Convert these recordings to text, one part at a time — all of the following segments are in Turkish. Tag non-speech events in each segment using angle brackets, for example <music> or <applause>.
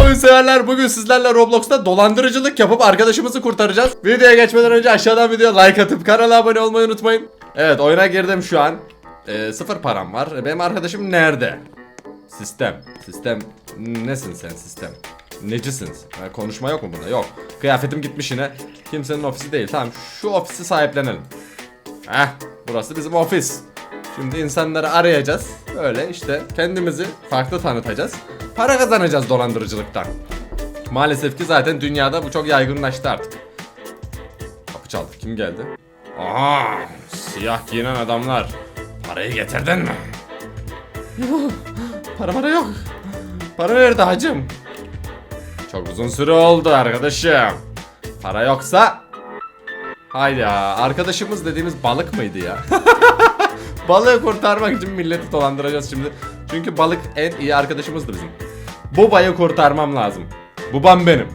oyun severler bugün sizlerle Roblox'ta dolandırıcılık yapıp arkadaşımızı kurtaracağız. Videoya geçmeden önce aşağıdan video like atıp kanala abone olmayı unutmayın. Evet oyuna girdim şu an. Ee, sıfır param var. Benim arkadaşım nerede? Sistem. Sistem. Nesin sen sistem? Necisin? Ha, konuşma yok mu bunda? Yok. Kıyafetim gitmiş yine. Kimsenin ofisi değil. Tamam şu ofisi sahiplenelim. Heh burası bizim ofis. Şimdi insanları arayacağız. Öyle işte kendimizi farklı tanıtacağız. Para kazanacağız dolandırıcılıktan. Maalesef ki zaten dünyada bu çok yaygınlaştı artık. Kapı çaldı. Kim geldi? Aha! Siyah giyinen adamlar. Parayı getirdin mi? Yok. Para para yok. Para nerede hacım? Çok uzun süre oldu arkadaşım. Para yoksa Haydi ya arkadaşımız dediğimiz balık mıydı ya? <laughs> Balığı kurtarmak için milleti dolandıracağız şimdi. Çünkü balık en iyi arkadaşımızdı bizim. Buba'yı kurtarmam lazım. Bubam benim.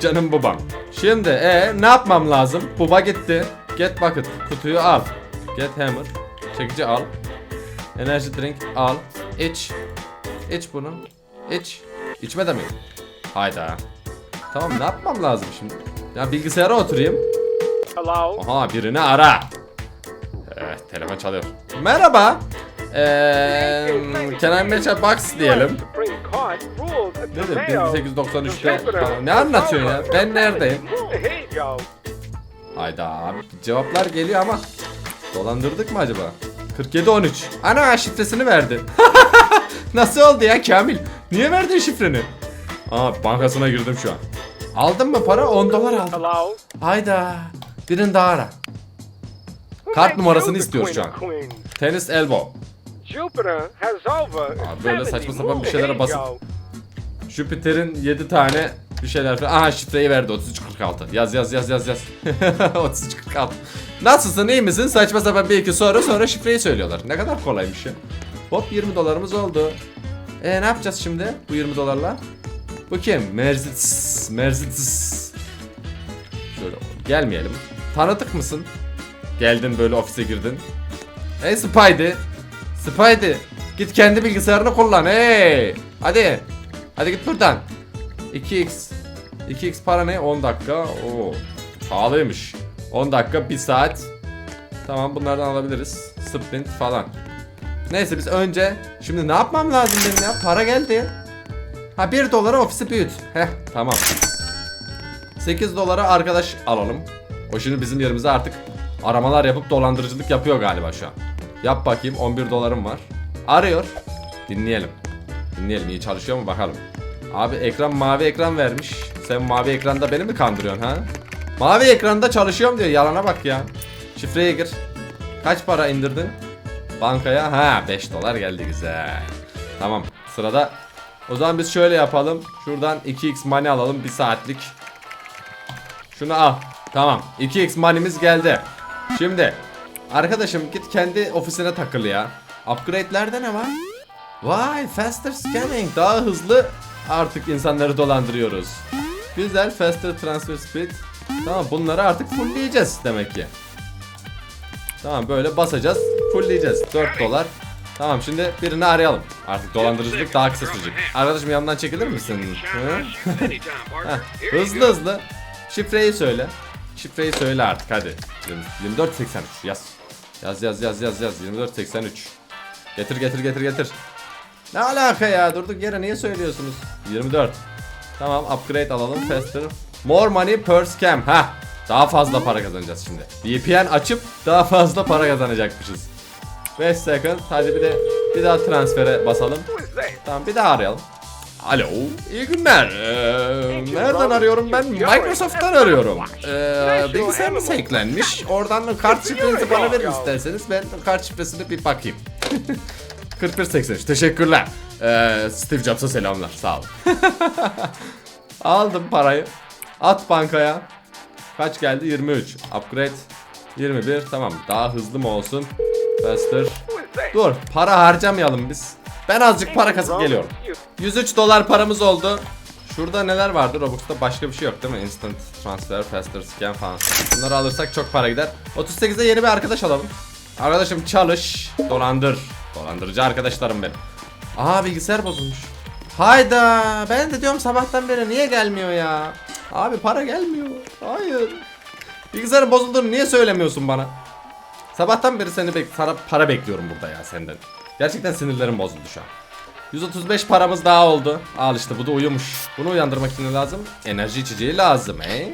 Canım bubam. Şimdi e ne yapmam lazım? Buba gitti. Get bucket. Kutuyu al. Get hammer. Çekici al. Enerji drink al. İç. İç bunu. İç. İçme demek. Hayda. Tamam ne yapmam lazım şimdi? Ya bilgisayara oturayım. Hello? Aha birini ara. Evet telefon çalıyor. Merhaba. Eee can I match a box diyelim. Supreme Court ruled a Ne dedim tomato 1893'te Jupiter falan. Ne anlatıyorsun ya? Ben neredeyim? Hayda abi cevaplar geliyor ama dolandırdık mı acaba? 4713. Ana şifresini verdi. <laughs> Nasıl oldu ya Kamil? Niye verdin şifreni? Aa bankasına girdim şu an. Aldın mı para? 10 dolar aldım. Hayda. Birini daha ara. Kart numarasını queen şu an. Tenis elbow. Abi böyle 70 saçma sapan bir şeylere basıp-. Jüpiter'in 7 tane bir şeyler falan. Aha şifreyi verdi 3346. Yaz yaz yaz yaz yaz. <laughs> 3346. Nasılsın iyi misin? Saçma sapan bir iki soru sonra şifreyi söylüyorlar. Ne kadar kolaymış ya. Hop 20 dolarımız oldu. E ne yapacağız şimdi bu 20 dolarla? Bu kim? Mercedes. Mercedes. Şöyle gelmeyelim. Tanıdık mısın? Geldin böyle ofise girdin. Hey Spidey. Spidey. Git kendi bilgisayarını kullan hey. Hadi. Hadi git buradan. 2x. 2x para ne? 10 dakika. Oo. Pahalıymış. 10 dakika 1 saat. Tamam bunlardan alabiliriz. Sprint falan. Neyse biz önce şimdi ne yapmam lazım benim ya? Para geldi. Ha 1 dolara ofisi büyüt. Heh tamam. 8 dolara arkadaş alalım. O şimdi bizim yerimize artık aramalar yapıp dolandırıcılık yapıyor galiba şu an. Yap bakayım 11 dolarım var. Arıyor. Dinleyelim. Dinleyelim iyi çalışıyor mu bakalım. Abi ekran mavi ekran vermiş. Sen mavi ekranda beni mi kandırıyorsun ha? Mavi ekranda çalışıyorum diyor yalana bak ya. Şifreye gir. Kaç para indirdin? Bankaya ha 5 dolar geldi güzel. Tamam sırada. O zaman biz şöyle yapalım. Şuradan 2x money alalım bir saatlik. Şunu al. Tamam. 2x money'miz geldi. Şimdi arkadaşım git kendi ofisine takıl ya. Upgrade'lerde ne var? Vay faster scanning daha hızlı artık insanları dolandırıyoruz. Güzel faster transfer speed. Tamam bunları artık fullleyeceğiz demek ki. Tamam böyle basacağız fullleyeceğiz 4 dolar. Tamam şimdi birini arayalım. Artık dolandırıcılık daha kısa sürecek. Arkadaşım yanından çekilir misin? <laughs> Hızlı hızlı. Şifreyi söyle. Şifreyi söyle artık hadi. 2483 yaz. Yaz yaz yaz yaz yaz 2483. Getir getir getir getir. Ne alaka ya durduk yere niye söylüyorsunuz? 24. Tamam upgrade alalım faster. More money per scam. Ha. Daha fazla para kazanacağız şimdi. VPN açıp daha fazla para kazanacakmışız. 5 second. Hadi bir de bir daha transfere basalım. Tamam bir daha arayalım. Alo, iyi günler. Ee, nereden arıyorum ben? Microsoft'tan arıyorum. Ee, bilgisayarınız hacklenmiş. Oradan kart şifrenizi bana verin isterseniz. Ben kart şifresine bir bakayım. <laughs> 4183. Teşekkürler. Ee, Steve Jobs'a selamlar. Sağ olun. <laughs> Aldım parayı. At bankaya. Kaç geldi? 23. Upgrade 21. Tamam. Daha hızlı mı olsun? Faster. Dur. Para harcamayalım biz. Ben azıcık para kasıp geliyorum. 103 dolar paramız oldu. Şurada neler vardı? Robux'ta başka bir şey yok değil mi? Instant transfer, faster scan falan. Bunları alırsak çok para gider. 38'de yeni bir arkadaş alalım. Arkadaşım çalış, dolandır. Dolandırıcı arkadaşlarım benim. Aa bilgisayar bozulmuş. Hayda ben de diyorum sabahtan beri niye gelmiyor ya? Abi para gelmiyor. Hayır. Bilgisayarın bozulduğunu niye söylemiyorsun bana? Sabahtan beri seni bek sana para bekliyorum burada ya senden. Gerçekten sinirlerim bozuldu şu an. 135 paramız daha oldu. Al işte bu da uyumuş. Bunu uyandırmak için ne lazım? Enerji içeceği lazım. Ee?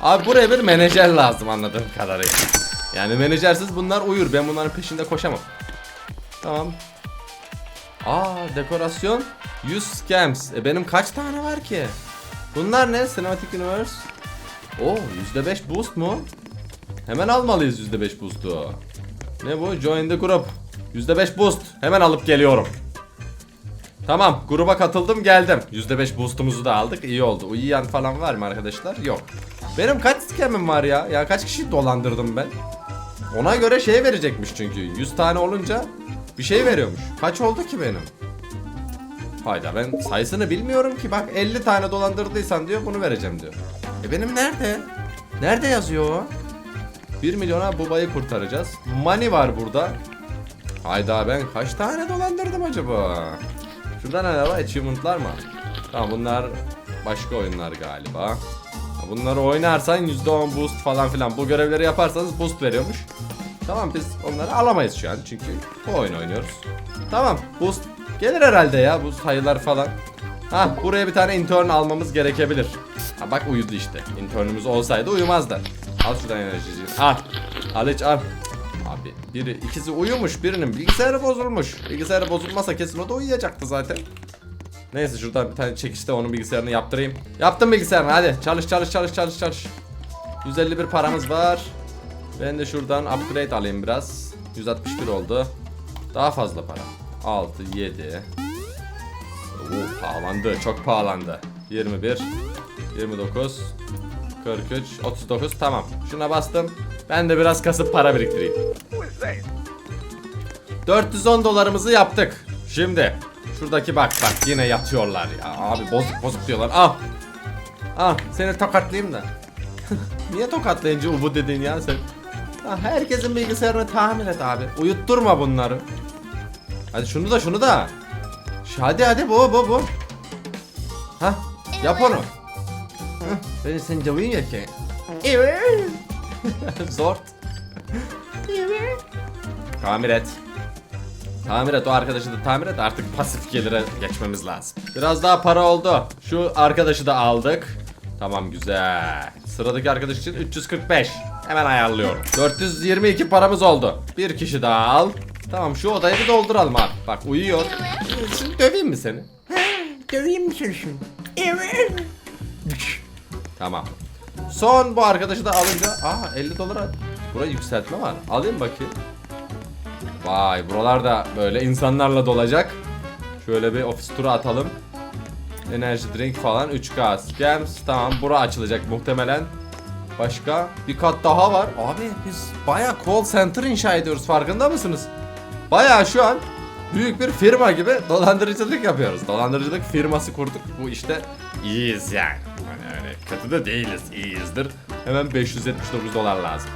Abi buraya bir menajer lazım anladığım kadarıyla. Yani menajersiz bunlar uyur. Ben bunların peşinde koşamam. Tamam. Aa dekorasyon 100 scams. E benim kaç tane var ki? Bunlar ne? Cinematic Universe. Oo %5 boost mu? Hemen almalıyız %5 boost'u. Ne bu? Join the group. %5 boost. Hemen alıp geliyorum. Tamam gruba katıldım geldim. %5 boost'umuzu da aldık iyi oldu. Uyuyan falan var mı arkadaşlar? Yok. Benim kaç scam'im var ya? Ya kaç kişi dolandırdım ben? Ona göre şey verecekmiş çünkü. 100 tane olunca bir şey veriyormuş. Kaç oldu ki benim? Hayda ben sayısını bilmiyorum ki. Bak 50 tane dolandırdıysan diyor bunu vereceğim diyor. E benim nerede? Nerede yazıyor o? 1 milyona babayı kurtaracağız. Money var burada. Hayda ben kaç tane dolandırdım acaba? Şurada ne var? Achievement'lar mı? Tamam bunlar başka oyunlar galiba. Bunları oynarsan %10 boost falan filan. Bu görevleri yaparsanız boost veriyormuş. Tamam biz onları alamayız şu an çünkü bu oyun oynuyoruz. Tamam boost gelir herhalde ya bu sayılar falan. Ha buraya bir tane intern almamız gerekebilir. Ha bak uyudu işte. Internümüz olsaydı uyumazdı. Al şuradan enerjiyi. Al. Al hiç al. Biri ikisi uyumuş birinin bilgisayarı bozulmuş. Bilgisayarı bozulmasa kesin o da uyuyacaktı zaten. Neyse şuradan bir tane çekişte onun bilgisayarını yaptırayım. Yaptım bilgisayarını hadi çalış çalış çalış çalış çalış. 151 paramız var. Ben de şuradan upgrade alayım biraz. 161 oldu. Daha fazla para. 6, 7. Oo, pahalandı. Çok pahalandı. 21, 29, 43, 39. Tamam. Şuna bastım. Ben de biraz kasıp para biriktireyim. Who is that? 410 dolarımızı yaptık. Şimdi şuradaki bak bak yine yatıyorlar ya. Abi bozuk bozuk diyorlar. Al. Al seni tokatlayayım da. <laughs> Niye tokatlayınca ubu dedin ya sen? Ha, herkesin bilgisayarını tamir et abi. Uyutturma bunları. Hadi şunu da şunu da. Hadi hadi bu bu bu. Ha yap onu. Hı, Ben sence uyuyayım ki. Evet. <laughs> Zor. Evet. Tamir et. Tamir et o arkadaşı da tamir et artık pasif gelire geçmemiz lazım. Biraz daha para oldu. Şu arkadaşı da aldık. Tamam güzel. Sıradaki arkadaş için 345. Hemen ayarlıyorum. 422 paramız oldu. Bir kişi daha al. Tamam şu odayı bir dolduralım abi. Bak uyuyor. Şimdi döveyim mi seni? Döveyim mi seni şimdi? Evet. Tamam. Son bu arkadaşı da alınca aa 50 dolara buraya yükseltme var. Alayım bakayım. Vay buralar da böyle insanlarla dolacak. Şöyle bir ofis turu atalım. Enerji drink falan 3K scams tamam bura açılacak muhtemelen. Başka bir kat daha var. Abi biz baya call center inşa ediyoruz farkında mısınız? Baya şu an büyük bir firma gibi dolandırıcılık yapıyoruz. Dolandırıcılık firması kurduk. Bu işte iyiyiz yani. Kötü de değiliz iyiyizdir. Hemen 579 dolar lazım.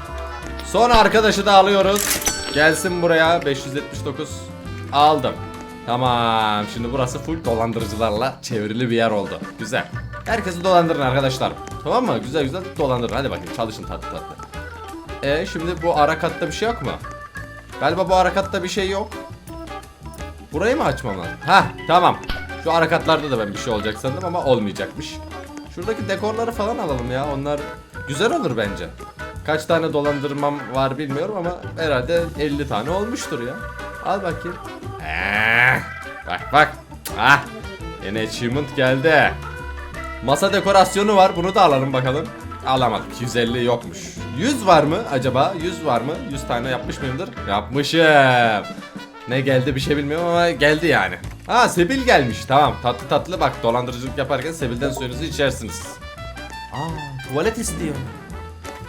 Son arkadaşı da alıyoruz. Gelsin buraya 579 aldım. Tamam şimdi burası full dolandırıcılarla çevrili bir yer oldu. Güzel. Herkesi dolandırın arkadaşlar. Tamam mı? Güzel güzel dolandırın. Hadi bakayım çalışın tatlı tatlı. E şimdi bu ara katta bir şey yok mu? Galiba bu ara katta bir şey yok. Burayı mı açmam lazım? Hah tamam. Şu ara katlarda da ben bir şey olacak sandım ama olmayacakmış. Şuradaki dekorları falan alalım ya. Onlar güzel olur bence. Kaç tane dolandırmam var bilmiyorum ama herhalde 50 tane olmuştur ya. Al bakayım. Eh, bak bak. Ah. Yine achievement geldi. Masa dekorasyonu var. Bunu da alalım bakalım. Alamadık. 150 yokmuş. 100 var mı acaba? 100 var mı? 100 tane yapmış mıyımdır? Yapmışım. Ne geldi bir şey bilmiyorum ama geldi yani. Ha Sebil gelmiş. Tamam tatlı tatlı bak dolandırıcılık yaparken Sebil'den suyunuzu içersiniz. Aa tuvalet istiyor.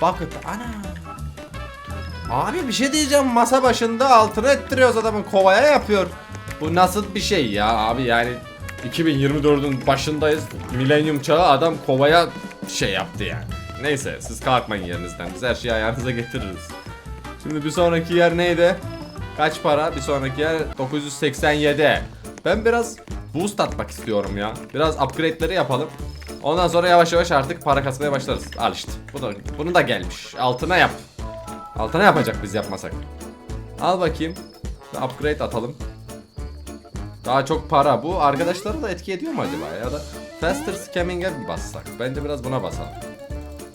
Bakın ana. Abi bir şey diyeceğim masa başında altına ettiriyoruz adamın kovaya yapıyor. Bu nasıl bir şey ya abi yani 2024'ün başındayız. Milenyum çağı adam kovaya şey yaptı yani. Neyse siz kalkmayın yerinizden. Biz her şeyi ayağınıza getiririz. Şimdi bir sonraki yer neydi? Kaç para? Bir sonraki yer 987. Ben biraz boost atmak istiyorum ya. Biraz upgrade'leri yapalım. Ondan sonra yavaş yavaş artık para kasmaya başlarız. Al işte. Bu da, bunu da gelmiş. Altına yap. Altına yapacak biz yapmasak. Al bakayım. Upgrade atalım. Daha çok para. Bu arkadaşları da etki ediyor mu acaba? Ya da faster scamming'e mi bassak? Bence biraz buna basalım.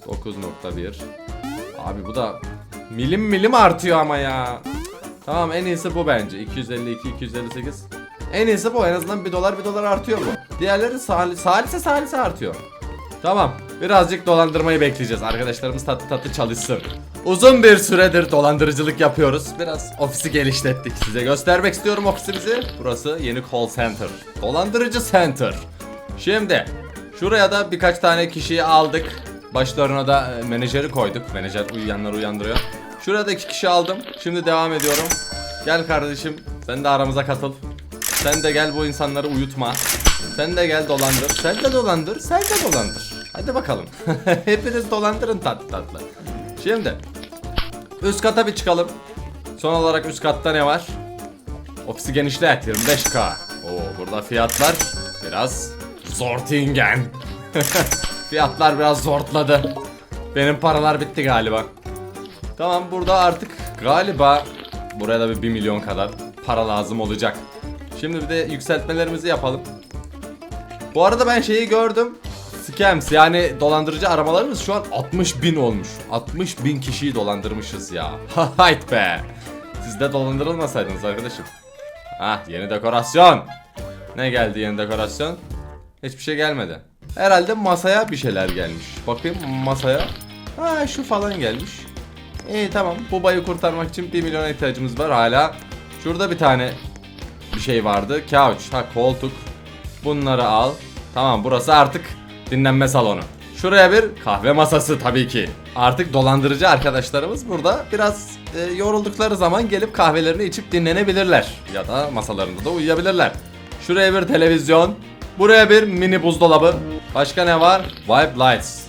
9.1 Abi bu da milim milim artıyor ama ya. Tamam en iyisi bu bence. 252, 258. En iyisi bu. En azından 1 dolar 1 dolar artıyor bu. Diğerleri sali, salise salise artıyor. Tamam. Birazcık dolandırmayı bekleyeceğiz. Arkadaşlarımız tatlı tatlı çalışsın. Uzun bir süredir dolandırıcılık yapıyoruz. Biraz ofisi geliştirdik. Size göstermek istiyorum ofisimizi. Burası yeni call center. Dolandırıcı center. Şimdi şuraya da birkaç tane kişiyi aldık. Başlarına da e, menajeri koyduk. Menajer uyuyanları uyandırıyor. Şurada iki kişi aldım. Şimdi devam ediyorum. Gel kardeşim. Sen de aramıza katıl. Sen de gel bu insanları uyutma. Sen de gel dolandır. Sen de dolandır. Sen de dolandır. Hadi bakalım. <laughs> Hepiniz dolandırın tatlı tatlı. Şimdi üst kata bir çıkalım. Son olarak üst katta ne var? Ofisi genişlet 25k. Oo burada fiyatlar biraz zortingen. <laughs> fiyatlar biraz zortladı. Benim paralar bitti galiba. Tamam burada artık galiba buraya da bir 1 milyon kadar para lazım olacak. Şimdi bir de yükseltmelerimizi yapalım. Bu arada ben şeyi gördüm. Scams yani dolandırıcı aramalarımız şu an 60 bin olmuş. 60 bin kişiyi dolandırmışız ya. <laughs> Hayt be. Siz de dolandırılmasaydınız arkadaşım. Ah yeni dekorasyon. Ne geldi yeni dekorasyon? Hiçbir şey gelmedi. Herhalde masaya bir şeyler gelmiş. Bakayım masaya. Ha şu falan gelmiş. İyi tamam. Bu bayı kurtarmak için 1 milyona ihtiyacımız var hala. Şurada bir tane bir şey vardı. Couch, ha koltuk. Bunları al. Tamam burası artık dinlenme salonu. Şuraya bir kahve masası tabii ki. Artık dolandırıcı arkadaşlarımız burada biraz e, yoruldukları zaman gelip kahvelerini içip dinlenebilirler. Ya da masalarında da uyuyabilirler. Şuraya bir televizyon. Buraya bir mini buzdolabı. Başka ne var? Vibe lights.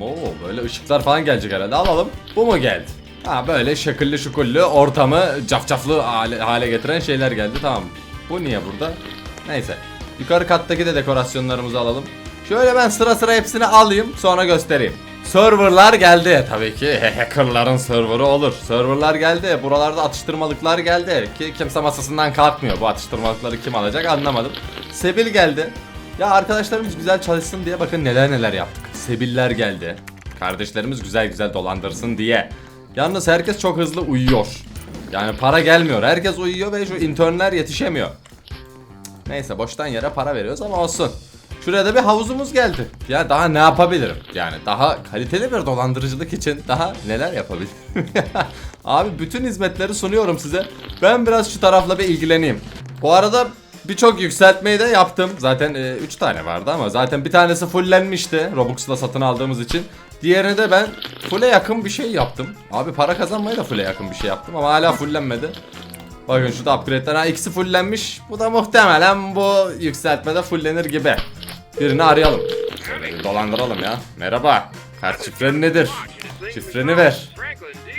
Oo böyle ışıklar falan gelecek herhalde. Alalım. Bu mu geldi? Ha böyle şekilli şukullu ortamı cafcaflı hale, hale getiren şeyler geldi. Tamam. Bu niye burada? Neyse. Yukarı kattaki de dekorasyonlarımızı alalım. Şöyle ben sıra sıra hepsini alayım sonra göstereyim. Serverlar geldi tabii ki <laughs> hackerların serverı olur. Serverlar geldi. Buralarda atıştırmalıklar geldi. Ki kimse masasından kalkmıyor. Bu atıştırmalıkları kim alacak anlamadım. Sebil geldi. Ya arkadaşlarımız güzel çalışsın diye bakın neler neler yaptık. Sebiller geldi. Kardeşlerimiz güzel güzel dolandırsın diye. Yalnız herkes çok hızlı uyuyor. Yani para gelmiyor. Herkes uyuyor ve şu internler yetişemiyor. Neyse boştan yere para veriyoruz ama olsun. Şuraya da bir havuzumuz geldi. Ya daha ne yapabilirim? Yani daha kaliteli bir dolandırıcılık için daha neler yapabilirim? <laughs> Abi bütün hizmetleri sunuyorum size. Ben biraz şu tarafla bir ilgileneyim. Bu arada birçok yükseltmeyi de yaptım. Zaten 3 tane vardı ama zaten bir tanesi fullenmişti Robux'la satın aldığımız için. Diğerini de ben full'e yakın bir şey yaptım. Abi para kazanmayı da full'e yakın bir şey yaptım ama hala fullenmedi. Bakın şurada upgrade'ler ha ikisi fullenmiş. Bu da muhtemelen bu yükseltmede fullenir gibi. Birini arayalım. Dolandıralım ya. Merhaba. Kart şifren nedir? Şifreni ver.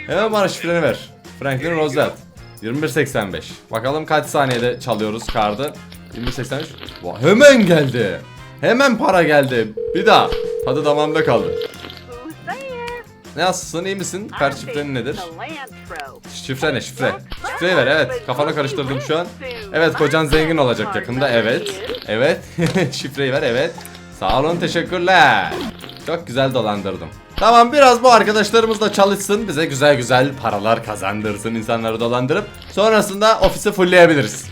Hemen bana şifreni ver. Franklin Roosevelt. 2185. Bakalım kaç saniyede çalıyoruz kartı. 2185. Vay, hemen geldi. Hemen para geldi. Bir daha. Tadı damağımda kaldı. Ne nasılsın iyi misin? Şifren nedir? Şifre ne şifre? Şifreyi ver evet. Kafanı karıştırdım şu an. Evet kocan zengin olacak yakında evet. Evet. <laughs> Şifreyi ver evet. Sağ olun teşekkürler. Çok güzel dolandırdım. Tamam biraz bu arkadaşlarımız da çalışsın. Bize güzel güzel paralar kazandırsın insanları dolandırıp. Sonrasında ofisi fullleyebiliriz.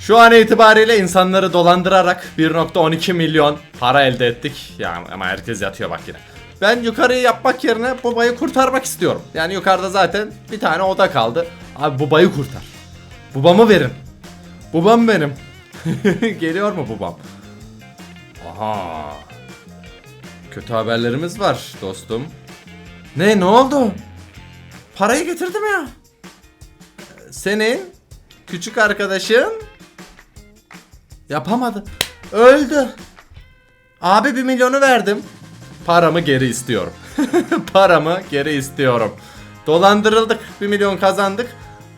Şu an itibariyle insanları dolandırarak 1.12 milyon para elde ettik. Ya ama herkes yatıyor bak yine. Ben yukarıyı yapmak yerine babayı kurtarmak istiyorum. Yani yukarıda zaten bir tane oda kaldı. Abi babayı kurtar. Babamı verin. Babam benim. <laughs> Geliyor mu babam? Aha. Kötü haberlerimiz var dostum. Ne ne oldu? Parayı getirdim ya. Senin küçük arkadaşın yapamadı. Öldü. Abi bir milyonu verdim. Paramı geri istiyorum. <laughs> Paramı geri istiyorum. Dolandırıldık. Bir milyon kazandık.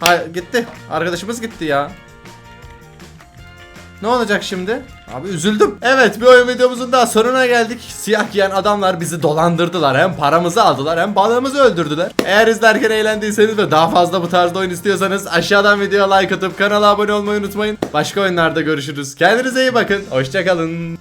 Ha, gitti. Arkadaşımız gitti ya. Ne olacak şimdi? Abi üzüldüm. Evet bir oyun videomuzun daha sonuna geldik. Siyah giyen adamlar bizi dolandırdılar. Hem paramızı aldılar hem balığımızı öldürdüler. Eğer izlerken eğlendiyseniz ve daha fazla bu tarzda oyun istiyorsanız aşağıdan videoya like atıp kanala abone olmayı unutmayın. Başka oyunlarda görüşürüz. Kendinize iyi bakın. Hoşçakalın.